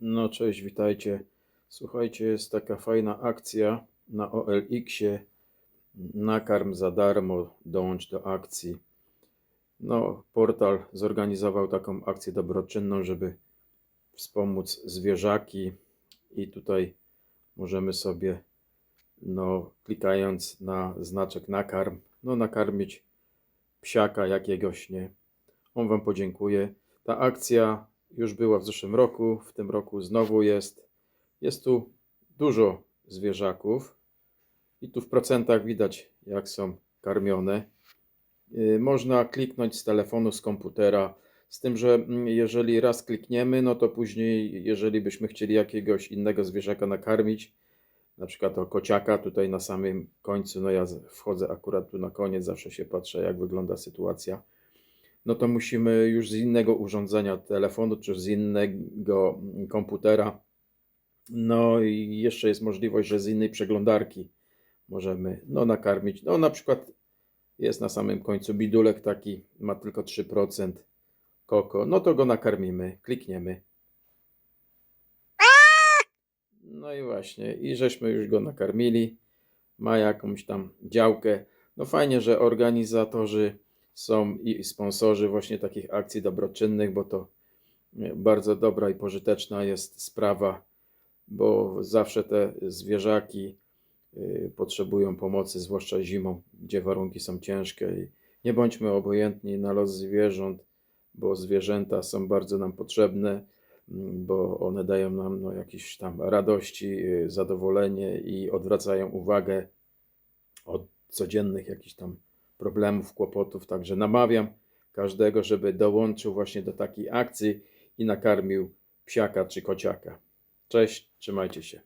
No cześć, witajcie. Słuchajcie, jest taka fajna akcja na OLX-ie. Nakarm za darmo, dołącz do akcji. No, portal zorganizował taką akcję dobroczynną, żeby wspomóc zwierzaki i tutaj możemy sobie, no, klikając na znaczek nakarm, no, nakarmić psiaka jakiegoś, nie? On Wam podziękuje. Ta akcja już była w zeszłym roku, w tym roku znowu jest. Jest tu dużo zwierzaków i tu w procentach widać, jak są karmione. Yy, Można kliknąć z telefonu, z komputera, z tym, że mm, jeżeli raz klikniemy, no to później, jeżeli byśmy chcieli jakiegoś innego zwierzaka nakarmić, na przykład o kociaka tutaj na samym końcu, no ja wchodzę akurat tu na koniec, zawsze się patrzę, jak wygląda sytuacja no to musimy już z innego urządzenia telefonu czy z innego komputera. No i jeszcze jest możliwość, że z innej przeglądarki możemy no, nakarmić. No na przykład jest na samym końcu bidulek taki, ma tylko 3% koko. No to go nakarmimy, klikniemy. No i właśnie, i żeśmy już go nakarmili. Ma jakąś tam działkę. No fajnie, że organizatorzy są i sponsorzy właśnie takich akcji dobroczynnych, bo to bardzo dobra i pożyteczna jest sprawa, bo zawsze te zwierzaki y, potrzebują pomocy, zwłaszcza zimą, gdzie warunki są ciężkie. I nie bądźmy obojętni na los zwierząt, bo zwierzęta są bardzo nam potrzebne, mm, bo one dają nam no, jakieś tam radości, y, zadowolenie i odwracają uwagę od codziennych jakichś tam problemów, kłopotów. Także namawiam każdego, żeby dołączył właśnie do takiej akcji i nakarmił psiaka czy kociaka. Cześć, trzymajcie się.